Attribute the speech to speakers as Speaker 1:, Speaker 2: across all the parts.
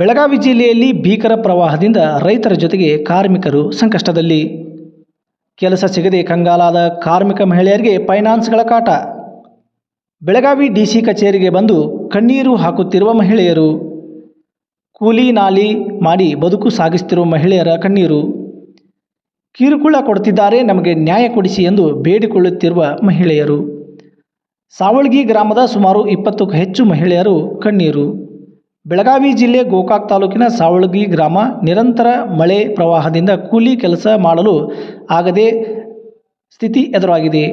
Speaker 1: ಬೆಳಗಾವಿ ಜಿಲ್ಲೆಯಲ್ಲಿ ಭೀಕರ ಪ್ರವಾಹದಿಂದ ರೈತರ ಜೊತೆಗೆ ಕಾರ್ಮಿಕರು ಸಂಕಷ್ಟದಲ್ಲಿ. ಕೆಲಸ ಸಿಗದೆ ಕಂಗಾಲಾದ ಕಾರ್ಮಿಕ ಮಹಿಳೆಯರಿಗೆ ಫೈನಾನ್ಸ್ಗಳ ಕಾಟ. ಬೆಳಗಾವಿ ಡಿಸಿ ಕಚೇರಿಗೆ ಬಂದು ಕಣ್ಣೀರು ಹಾಕುತ್ತಿರುವ ಮಹಿಳೆಯರು. ಕೂಲಿ ನಾಲಿ ಮಾಡಿ ಬದುಕು ಸಾಗಿಸುತ್ತಿರುವ ಮಹಿಳೆಯರ ಕಣ್ಣೀರು. ಕಿರುಕುಳ ಕೊಡುತ್ತಿದ್ದಾರೆ ನಮಗೆ ನ್ಯಾಯ ಕೊಡಿಸಿ ಎಂದು ಬೇಡಿಕೊಳ್ಳುತ್ತಿರುವ ಮಹಿಳೆಯರು. ಸಾವಳಗಿ ಗ್ರಾಮದ ಸುಮಾರು ಇಪ್ಪತ್ತಕ್ಕೂ ಹೆಚ್ಚು ಮಹಿಳೆಯರು ಕಣ್ಣೀರು. ಬೆಳಗಾವಿ ಜಿಲ್ಲೆ ಗೋಕಾಕ್ ತಾಲೂಕಿನ ಸಾವಳಗಿ ಗ್ರಾಮ ನಿರಂತರ ಮಳೆ ಪ್ರವಾಹದಿಂದ ಕೂಲಿ ಕೆಲಸ ಮಾಡಲು ಆಗದೆ ಸ್ಥಿತಿ ಎದುರಾಗಿದೆ.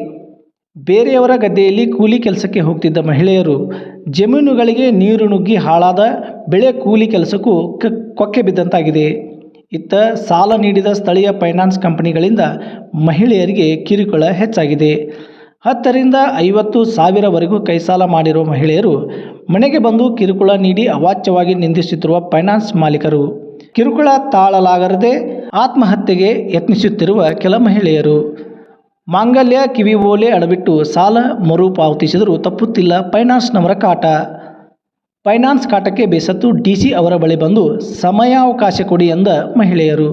Speaker 1: ಬೇರೆಯವರ ಗದ್ದೆಯಲ್ಲಿ ಕೂಲಿ ಕೆಲಸಕ್ಕೆ ಹೋಗ್ತಿದ್ದ ಮಹಿಳೆಯರು ಜಮೀನುಗಳಿಗೆ ನೀರು ನುಗ್ಗಿ ಹಾಳಾದ ಬೆಳೆ ಕೂಲಿ ಕೆಲಸಕ್ಕೂ ಕೊಕ್ಕೆ ಬಿದ್ದಂತಾಗಿದೆ. ಇತ್ತ ಸಾಲ ನೀಡಿದ ಸ್ಥಳೀಯ ಫೈನಾನ್ಸ್ ಕಂಪನಿಗಳಿಂದ ಮಹಿಳೆಯರಿಗೆ ಕಿರುಕುಳ ಹೆಚ್ಚಾಗಿದೆ. ಹತ್ತರಿಂದ ಐವತ್ತು ಸಾವಿರವರೆಗೂ ಕೈಸಾಲ ಮಾಡಿರುವ ಮಹಿಳೆಯರು ಮನೆಗೆ ಬಂದು ಕಿರುಕುಳ ನೀಡಿ ಅವಾಚ್ಯವಾಗಿ ನಿಂದಿಸುತ್ತಿರುವ ಫೈನಾನ್ಸ್ ಮಾಲೀಕರು. ಕಿರುಕುಳ ತಾಳಲಾಗದೆ ಆತ್ಮಹತ್ಯೆಗೆ ಯತ್ನಿಸುತ್ತಿರುವ ಕೆಲ ಮಹಿಳೆಯರು. ಮಾಂಗಲ್ಯ ಕಿವಿ ಓಲೆ ಅಡಬಿಟ್ಟು ಸಾಲ ಮರುಪಾವತಿಸಿದರೂ ತಪ್ಪುತ್ತಿಲ್ಲ ಫೈನಾನ್ಸ್ನವರ ಕಾಟ. ಫೈನಾನ್ಸ್ ಕಾಟಕ್ಕೆ ಬೇಸತ್ತು ಡಿಸಿ ಅವರ ಬಳಿ ಬಂದು ಸಮಯಾವಕಾಶ ಕೊಡಿ ಎಂದ ಮಹಿಳೆಯರು.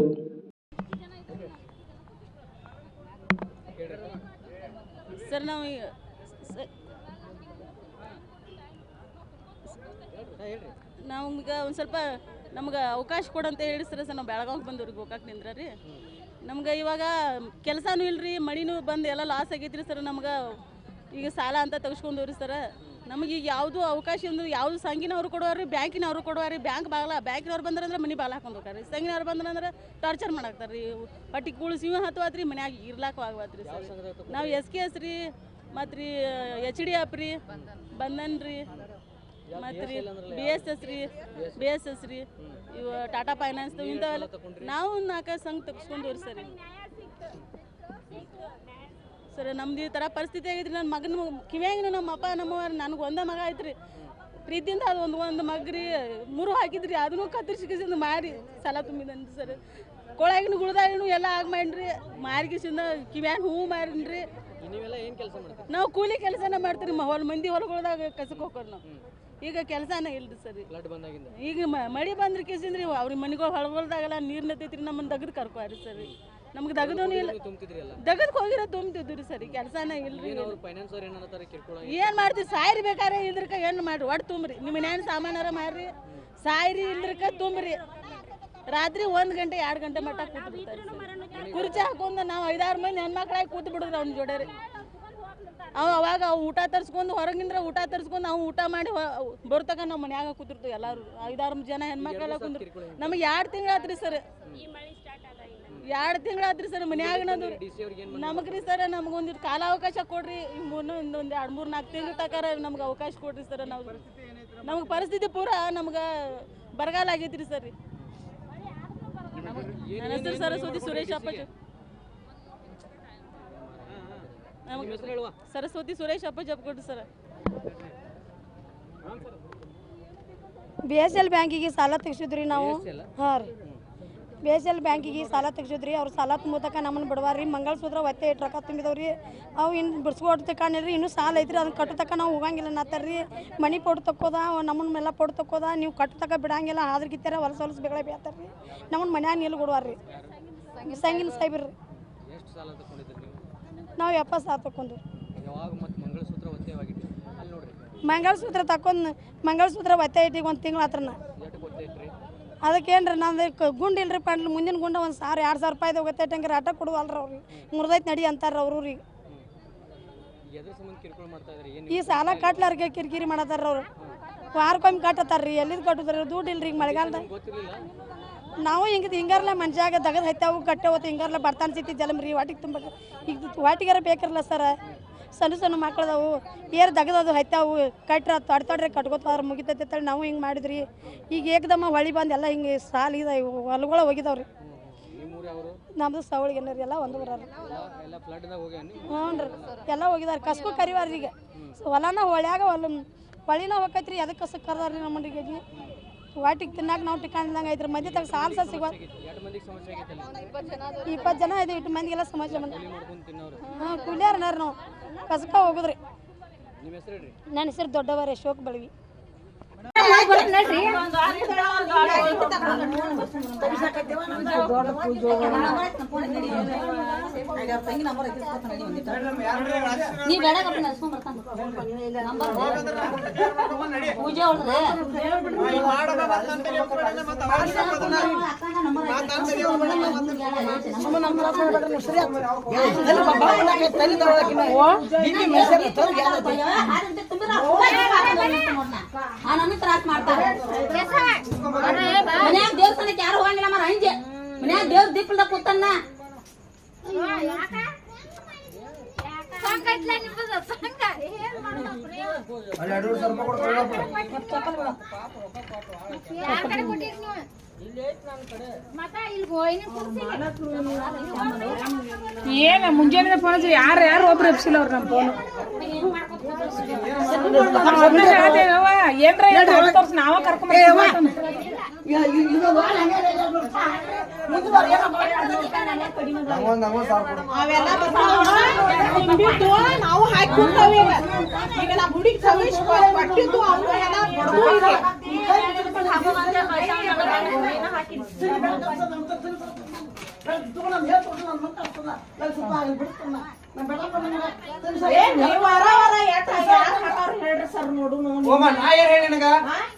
Speaker 2: ಸರ್, ನಾವು ನಮ್ಗೆ ಒಂದು ಸ್ವಲ್ಪ ನಮ್ಗೆ ಅವಕಾಶ ಕೊಡಂತ ಹೇಳಿ ಸರ್ ಸರ್ ನಾವು ಬೆಳಗಾವಿಗೆ ಬಂದವ್ರಿ ಗೋಕಾಕ್ ನಿಂದ್ರ ರೀ ನಮ್ಗೆ ಇವಾಗ ಕೆಲಸನೂ ಇಲ್ರಿ ಮಳಿನೂ ಬಂದು ಎಲ್ಲ ಲಾಸ್ ಆಗೈತ್ರಿ ಸರ್ ನಮ್ಗೆ ಈಗ ಸಾಲ ಅಂತ ತೆಗೆಸ್ಕೊಂಡವ್ರಿ ಸರ್. ನಮಗೆ ಈಗ ಯಾವುದು ಅವಕಾಶ ಅಂದ್ರೆ ಯಾವುದು ಸಂಘಿನವ್ರು ಕೊಡುವಾರಿ ಬ್ಯಾಂಕಿನವ್ರು ಕೊಡುವಾರಿ ಬ್ಯಾಂಕ್ ಬಾಗಲ ಬ್ಯಾಂಕಿನವ್ರು ಬಂದ್ರಂದ್ರೆ ಮನೆ ಬಾಲ ಹಾಕೊಂಡು ಹೋಗ್ರಿ ಸಂಘಿನವ್ರು ಬಂದ್ರಂದ್ರೆ ಟಾರ್ಚರ್ ಮಾಡಾಕ್ತಾರೆ ರೀ ಪಟ್ಟಿ ಕೂಳು ಸಿಂಹ ಹತ್ವಾತ್ರಿ ಮನ್ಯಾಗ ಇರ್ಲಾಕ ಆಗ್ವಾತ್ರಿ ಸರ್. ನಾವು ಎಸ್ ಕೆ ಎಸ್ ರೀ ಮತ್ತು ರೀ ಎಚ್ ಡಿ ಎಫ್ ರೀ ಬಂಧನ್ ರೀ. ಮತ್ತು ರೀ ಬಿ ಎಸ್ ಎಸ್ ರೀ ಬಿ ಎಸ್ ಎಸ್ ರೀ ಇವು ಟಾಟಾ ಫೈನಾನ್ಸ್ ಇಂಥವೆಲ್ಲ ನಾವು ನಾಲ್ಕು ಸಂಘ ತೆಗೆಸ್ಕೊಂಡವ್ರಿ ಸರ್. ಸರ್ ನಮ್ದು ಈ ಥರ ಪರಿಸ್ಥಿತಿ ಆಗೈತ್ರಿ ನನ್ನ ಮಗನ ಕಿವ್ಯಾಂಗಿನ ನಮ್ಮ ಅಪ್ಪ ನಮ್ಮವ್ರ ನನಗೆ ಒಂದೇ ಮಗ ಐತ್ರಿ. ಪ್ರೀತಿಯಿಂದ ಅದು ಒಂದು ಒಂದು ಮಗ್ರಿ ಮೂರು ಹಾಕಿದ್ರಿ ಅದನ್ನು ಕತ್ತರಿಸಿಕಿಸಿಂದ ಮಾರಿ ಸಾಲ ತುಂಬಿದಂತ ಸರ್. ಕೊಳಗಿನ ಗುಳ್ದಾಗಿನೂ ಎಲ್ಲ ಆಗ ಮಾಡ್ರಿ ಮಾರಿಕಿಸಿಂದ ಕಿವ್ಯಾನ್ ಹೂವು ಮಾರಿನ್ರಿ.
Speaker 3: ನೀವೆಲ್ಲ ಏನು ಕೆಲಸ ಮಾಡ್ತೀರಿ?
Speaker 2: ನಾವು ಕೂಲಿ ಕೆಲಸನ ಮಾಡ್ತೀರಿ ಹೊಲ ಮಂದಿ ಹೊಲಗಳ್ದಾಗ ಕಸಕ್ಕೆ ಹೋಗೋರು ನಾವು. ಈಗ ಕೆಲಸನೇ ಇಲ್ರಿ ಸರ್.
Speaker 3: ಫ್ಲಡ್ ಬಂದಾಗಿಂದ.
Speaker 2: ಈಗ ಮ- ಮಳಿ ಬಂದ್ರ ಕೇಸಿಂದ್ರಿ ಅವ್ರ ಮನೆಗಳು ಹೊಳಗೊಳ್ದಾಗೆಲ್ಲ ನೀರು ನತ್ತೈತ್ರಿ ನಮ್ಮನ್ನ ದಗದ್ ಕರ್ಕೋರಿ ಸರ್. ನಮ್ಗೆ ದಗದೂ ಇಲ್ಲ.
Speaker 3: ತುಂಬ್ತಿದ್ರಿ ಎಲ್ಲ
Speaker 2: ದಗದ್ಗೆ ಹೋಗಿರೋ ರೀ ಸರ್ ಕೆಲಸನ ಇಲ್ರಿ
Speaker 3: ಏನು ಅವ್ರು ಫೈನಾನ್ಸ್ ಅವ್ರು ಏನಂತಾರೆ ಕಿರ್ಕೊಳ
Speaker 2: ಏನ್ ಮಾಡ್ತೀರಿ ಸಾಯ್ರಿ ಬೇಕಾರೆ ಇದ್ರಕ ಏನ್ ಮಾಡ್ರಿ ಒಟ್ಟು ತುಂಬ್ರಿ. ನಿಮ್ಮ ಏನ್ ಸಾಮಾನಾರ ಮಾರ್ರಿ ಸಾಯ್ರಿ ಇಲ್ದ್ರಕ ತುಂಬ್ರಿ. ರಾತ್ರಿ ಒಂದ್ ಗಂಟೆ ಎರಡ್ ಗಂಟೆ ಮಟ್ಟ ಕೂತ್ ಬಿಡ್ತಾರೆ sir. ಕುರ್ಚಿ ಹಾಕೊಂಡ್ ನಾವು ಐದಾರು ಮಂದಿ ಹೆಣ್ಮಕ್ಳಾಗಿ ಕೂತ್ ಬಿಡುದ್ರಿ ಅವ್ನ ಜೋಡರಿ. ಅವ ಅವಾಗ ಅವ್ ಊಟ ತರಿಸ್ಕೊಂಡು ಹೊರಗಿಂದ ಊಟ ತರ್ಸ್ಕೊಂಡು ನಾವು ಊಟ ಮಾಡಿ ಬರ್ತಕ ನಾವು ಮನ್ಯಾಗ ಕೂತಿರ್ತೀವಿ ಎಲ್ಲಾರು. ಐದಾರು ಜನ ಹೆಣ್ಮಕ್ಳೆಲ್ಲ ಕುಂದ್ರು ನಮಗೆ ಎರಡು ತಿಂಗಳಾತ್ರಿ ಸರ್? ಎರಡು ತಿಂಗಳಾತ್ರಿ ಸರ್ ಮನ್ಯಾಗನದು?
Speaker 3: ನಮಗೆ ರೀ
Speaker 2: ಸರ್ ಸರ್ ಕಾಲ ಕಾಲಾವಕಾಶ ಕೊಡ್ರಿ. ಮೂರು ಒಂದು ಎರಡು ಮೂರು ನಾಲ್ಕು ತಿಂಗಳ ತಕಾರ ನಮ್ಗೆ ಅವಕಾಶ ಕೊಡ್ರಿ ಸರ್ ನಾವು. ನಮಗೆ ಪರಿಸ್ಥಿತಿ ಪೂರ ನಮ್ಗೆ ಬರಗಾಲ ಆಗೈತ್ರಿ ಸರ್. ನನ್ನ ಹೆಸರು ಸರಸ್ವತಿ ಸುರೇಶ್ ಅಪ್ಪಾಜಿ
Speaker 3: ನಿಮ್ಮ ಹೆಸರು ಹೇಳುವ
Speaker 2: ಸರಸ್ವತಿ ಸುರೇಶ್ ಕೊಡ್ರಿ ಸರ್.
Speaker 4: ಬಿ ಎಸ್ ಎಲ್ ಬ್ಯಾಂಕಿಗೆ ಸಾಲ ತೆಗ್ಸಿದ್ರಿ ನಾವು? ಹಾಂ ರೀ. ಬಿ ಎಸ್ ಎಲ್ ಬ್ಯಾಂಕಿಗೆ ಸಾಲ ತೆಗ್ಸಿದ್ರಿ ಅವ್ರು ಸಾಲ ತುಂಬತಕ ನಮ್ಮನ್ನು ಬಿಡವಾರಿ ಮಂಗಳಸೂತ್ರ ಒತ್ತೆ ಇಟ್ಟು ರೊಕ್ಕ ತುಂಬಿದವ್ರಿ ಅವು ಇನ್ನು ಬಿಡ್ಸ್ಕೊಡ್ತ ಕಾಣಿರಿ ಇನ್ನೂ ಸಾಲ ಐತ್ರಿ ಅದನ್ನ ಕಟ್ಟತಕ್ಕ ನಾವು ಹೋಗಂಗಿಲ್ಲ ನಾತಾರ್ರಿ ಮನಿ ಪೊಡ್ ತಕ್ಕೋದ ನಮ್ಮನ್ನ ಮೇಲೆ ಪೊಡ್ ತಕ್ಕೋದ ನೀವು ಕಟ್ಟತಕ್ಕ ಬಿಡಂಗಿಲ್ಲ ಆದ್ರ ಗಿತ್ತಾರ ಹೊಲಸ ಹೊಲಸ ಬೇಗ ಬೇತಾರ್ರಿ ನಮ್ಮನ್ನ ಮನ್ಯಾಗ ನಿಲ್ ಕೊಡುವಾರ್ರಿ ಸಂಗಿನ
Speaker 3: ಸಾಹೇಬ್ರಿ. ನೀವು ವಾಪಸ್ ಮಂಗಳಸೂತ್ರ ತಕೊಂಡು
Speaker 4: ಮಂಗಳಸೂತ್ರ ತಕೊಂಡ್ ಮಂಗಳಸೂತ್ರ ಒತ್ತೆ ಇಟ್ಟಿಗೆ ಒಂದು ತಿಂಗಳ ಹತ್ರನ
Speaker 3: ಎಷ್ಟು
Speaker 4: ಅದಕ್ಕೆ ಏನ್ರಿ ನಂದು ಗುಂಡ್ ಇಲ್ರಿ ಪಂಡ್ಲಿ ಮುಂದಿನ ಗುಂಡ ಒಂದು ಸಾವಿರ ಎರಡು ಸಾವಿರ ರೂಪಾಯಿ ಹೋಗತ್ತೈತಂಗೆ ಆಟ ಕೊಡುವಲ್ರಿ ಅವ್ರಿಗೆ ಮುರ್ದೈತೆ ನಡಿ ಅಂತಾರ ಅವರು ರೀ
Speaker 3: ಸಂಬಂಧ ಕಿರ್ಕೊಳ ಮಾಡ್ತಾ ಇದ್ರಿ ಏನು
Speaker 4: ಈ ಸಾಲ ಕಟ್ಲಾರ್ಗೆ ಕಿರಿಕಿರಿ ಮಾಡತ್ತಾರ ಅವ್ರು. ವಾರಕ್ಕೊಮ್ಮೆ ಕಟ್ಟತ್ತಾರ ರೀ ಎಲ್ಲಿದ್ ಕಟ್ಟುದ್ರಿ? ದುಡ್ಡು ಇಲ್ರಿ ಈಗ
Speaker 3: ಗೊತ್ತಿರಲಿಲ್ಲ?
Speaker 4: ನಾವು ಹಿಂಗೆ ಹಿಂಗಾರಲ್ಲ ಮನ್ಷಾಗ ದಗದ್ ಹೈತಾವು ಕಟ್ಟೆವತ್ತು ಹಿಂಗಾರಲ್ಲ ಬರ್ತಾನ ಸಿತಿ ಜಲಮ್ರಿ ವಾಟಿಗೆ ತುಂಬ ಈಗ ವಾಟಿಗಾರ ಬೇಕಿರಲ್ಲ ಸರ. ಸಣ್ಣ ಸಣ್ಣ ಮಕ್ಳದವು. ಏರ್ ದಗದದು ಹತ್ತಾವು ಕಟ್ರ ತೊಡ್ ತೊಡ್ರೆ ಕಟ್ಕೋತಾರ ಮುಗಿತೈತೆ ಅಂತೇಳಿ ನಾವು ಹಿಂಗೆ ಮಾಡಿದ್ರಿ. ಈಗ ಏಕದಮ್ಮ ಹೊಳಿ ಬಂದು ಎಲ್ಲ ಹಿಂಗೆ ಸಾಲ ಇದೆ ಹೊಲಗಳ ಹೋಗಿದಾವ್ರಿ ನಮ್ದು ಸವಳಿಗೆ ಏನಾರ ಎಲ್ಲ ಒಂದು ಬರೋರು ಹ್ಞೂ ರೀ ಎಲ್ಲ ಹೋಗಿದಾರೆ, ಕಸ್ಕು ಕರಿವಾರ್ರಿ ಈಗ. ಹೊಲನ ಹೊಳ್ಯಾಗ ಹೊಲ ಹೊಳಿನ ಹೋಗೈತ್ರಿ ಅದಕ್ಕೆ ಕಸಕ್ಕೆ ಕರ್ದಾರ್ರಿ ನಮ್ಮ ವಾಟಿಗೆ ತಿನ್ನಾಕ ನಾವು ಟಿಕಾಣ್ದಂಗೆ ಐತ್ರಿ. ಮಂದಿ ತಗ ಸಾಲ ಸಹ ಇಪ್ಪತ್ತು ಜನ ಇದೆ ಇಟ್ಟು ಮಂದಿಗೆಲ್ಲ ಸಮಸ್ಯೆ ಬಂದ. ಹಾಂ ಕುಲಿಯಾರನಾರ ನಾವು. ಕಸಕ ಹೋಗುದ್ರಿ. ನನ್ನ ಹೆಸರು ದೊಡ್ಡವರೇ, ಅಶೋಕ್ ಬಳವಿ.
Speaker 5: ನೀ ಬೇಡ ಪೂಜೆ ಹೊಡ್ದೆ ನನಗೆ ತ್ರಾಸ್ ಮಾಡ್ತಾರೆ ಮನ್ಯಾಗ ದೇವಸ್ಥಾನಕ್ಕೆ ಯಾರು ಹೋಗಂಗಿಲ್ಲ ಮರ ಹಂಗೆ ಮನ್ಯಾಗ ದೇವ್ರ ದೀಪಲ್ದ ಕೂತನ್ನ
Speaker 6: ಏನ ಮುಂಜಾನೆ ಫೋನ್ ಯಾರು ಯಾರು ಒಬ್ರು ಎಪ್ಸಿಲ್ಲ ಅವ್ರು ನಮ್ಮ ಫೋನ್ ನಾವ
Speaker 7: ನಾವು ಹಾಕೊಂಡಾವ ಈಗ ಹುಡುಗಿ ಎಷ್ಟ್ ಯಾರ್ ಹಾಕೋರ್ ಹೇಳ್ರಿ ಸರ್ ನೋಡು ನೋಡು.
Speaker 3: ಓಮ ನಾ ಏನ್ ಹೇಳಿ ನಿನಗ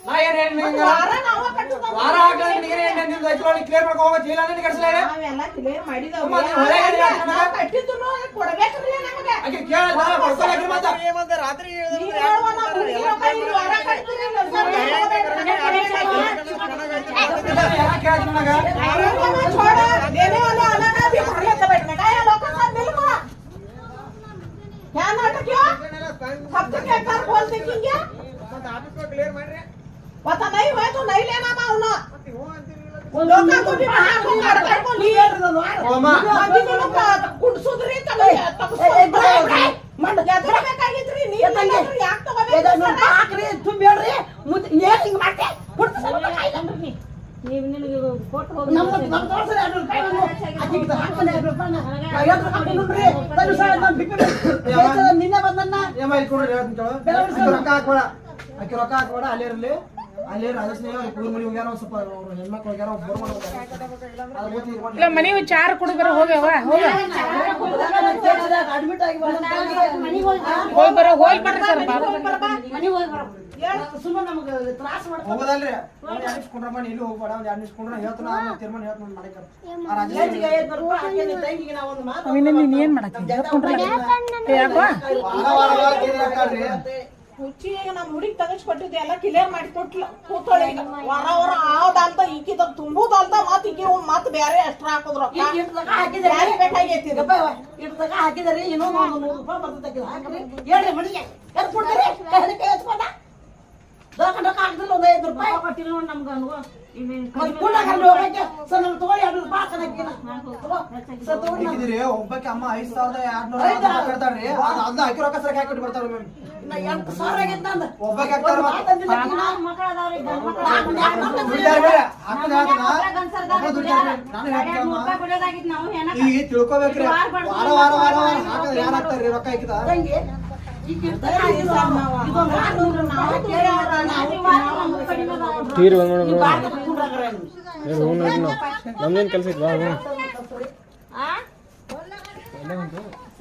Speaker 3: ನಾ ಏನ್ ಹೇಳಿ ನಿನಗ
Speaker 7: ವಾರ ನಾವ ಕಟ್ಟುದ
Speaker 3: ವಾರ ಹಾಕಲ್ಲ ನಿನಗೆ ಏನ್ ನಿಂದು ಐತಿ ಕ್ಲಿಯರ್ ಮಾಡ್ಕೊ ಹೋಗೋ ಇಲ್ಲ ನಿನಗೆ ಕಡ್ಸಲ
Speaker 7: ನಾವೆಲ್ಲ ಕ್ಲಿಯರ್ ಮಾಡಿದವ್ರಿ
Speaker 3: ಅಮ್ಮ, ನೀವ್ ಹೊರಗೆ ಹೇಳಿ ಹಾಕ್ತಾನ?
Speaker 7: ನಾವ್ ಕಟ್ಟಿದ್ದು ಕೊಡ್ಬೇಕ್ರಿ ನಮಗೆ
Speaker 3: ಆಕೆ ಕೇಳ ಬರ್ಕೊಳಕ್ಕೆ ಮತ್ತ
Speaker 7: ನೀವ್ ಹೇಳುವ ನಾವು ಹುಡುಗಿ ರೊಕ್ಕ ಇಲ್ಲಿ ವಾರ ಕಟ್ತೀರಿ ಇಲ್ಲ ಸರ್?
Speaker 3: ಯಾಕೆ ಕೇಳ್ತಿ ನನಗ
Speaker 7: आरोग्य में छोड़ा देने वाले अलग भी भरले तो बैठ में गया लोग का साथ मिल पड़ा क्या नाटक क्यों सब तो क्या कर बोल देखेंगे ಕ್ಲಿಯರ್ ಮಾಡ್ರಿ? ಮತ್ತ ನೈ ಹೋಯ್ತು ನೈಲೇ ಮಾಮ ಅವನು? ಹಾಕ್ರಿ ನಿನ್ನೆ
Speaker 3: ಬಂದ್ರಿ ಕೊಡ್ರಿ ಹೇಳ್ತೀನಿ ಆಕಿ ರೊಕ್ಕ ಹಾಕ್ಬೇಡ ಅಲ್ಲೇ ಇರಲಿ. ಅಲ್ಲೇ ರಾಜಸ್ಥಾನ ಕೂರ್ ಮನೆ ಹೋಗ್ಯಾರ ಒಂದ್ ಸ್ವಲ್ಪ ಅವ್ರ ಹೆಣ್ಮಕ್ಳು ಹೋಗ್ಯಾರ ಬೋರ್ ಮಾಡ್ಬೇಕು ಅದ್ರ
Speaker 6: ಇಲ್ಲ ಮನಿ ಚಾರ್ ಕುಡುಗರ ಹೋಗ್ಯಾವ ಹೋಗ
Speaker 7: ಅಡ್ಮಿಟ್ ಆಗಿ
Speaker 6: ಹೋಗಿ ಬರೋ ಹೋಗಿ ಬರ್ರಿ ಸರ್
Speaker 5: ಹೋಗಿ ಬರೋ.
Speaker 7: ಮಾಡ್ತಾರೆ.
Speaker 3: ಹೋಗೋದಲ್ರಿ. ಒಂದ್ ಎರಡ್ ನಿಮಿಷ ಇಲ್ಲಿ ಹೋಗ್ಬೇಡ ಒಂದ್ ಎರಡು ನಿಮಿಷ ಕುಂಡ್ರ ಹೇಳ್ತಾನ ತೀರ್ಮಾನ ಹೇಳ್ತಾನ
Speaker 6: ನೀನ್ ಏನ್ ಮಾಡತ್ತಿ?
Speaker 7: ಹುಚ್ಚಿಗೆ ನಮ್ಮ ಹುಡುಗಿ ತಗಸ್ಕೊಟ್ಟಿದ್ದೆ ಎಲ್ಲ ಕ್ಲಿಯರ್ ಮಾಡಿ ಕೊಟ್ಲ. ಕೂತೋಳಿ ಈಗ. ವಾರ ವಾರ ಅಂತ ಈಕಿದ ಅಂತ ಮತ್ ಈಕಿ ಮತ್ ಬೇರೆ ಎಷ್ಟ್ರ ಹಾಕುದ್ರ. ಬೇಕಾಗೈತಿ?
Speaker 8: ಇಡ್ದಾಗ ಹಾಕಿದಾರೆ ಇನ್ನೊಂದು ಒಂದು ನೂರು ರೂಪಾಯಿ ಬರ್ತದೆ ಹಾಕ್ರಿ. ಹೇಳ್ರಿ ಮಣಿಗೆ ಎದ್ ಕೊಡ್ತೀರಿ? ಕೈ ರೊಕ್ಕ ಹಾಕಿದ್ರೆ ಒಂದು ಐದು ರೂಪಾಯಿ. ಕೊಟ್ಟಿಲ್ಲ ನೋಡಿ ನಮ್ಗೆ ತಗೊಂಡು
Speaker 3: ಒಬ್ಬಕ್ಕೆ ಅಮ್ಮ ಐದ್ ಸಾವಿರದ ಎರಡ್ನೂರ ಅದ್ ಹಾಕಿ ರೊಕ್ಕ ಸರಿ ಹಾಕಿ ಬರ್ತಾರ ಈಗ ತಿಳ್ಕೊಬೇಕ್ರಿ. ವಾರ ವಾರ ವಾರ ವಾರ ಹಾಕದ ಯಾರು ಹಾಕ್ತಾರ್ರಿ ರೊಕ್ಕ ಹಾಕಿದ? ತೀರ್ ಬಂದ್
Speaker 8: ಈ ಬಾರ್ಕ ಕುಂಡ್ರಾಗ್ರೆ
Speaker 3: ನಮ್ದೇನ್ ಕೆಲಸ ಇಲ್ವಾ?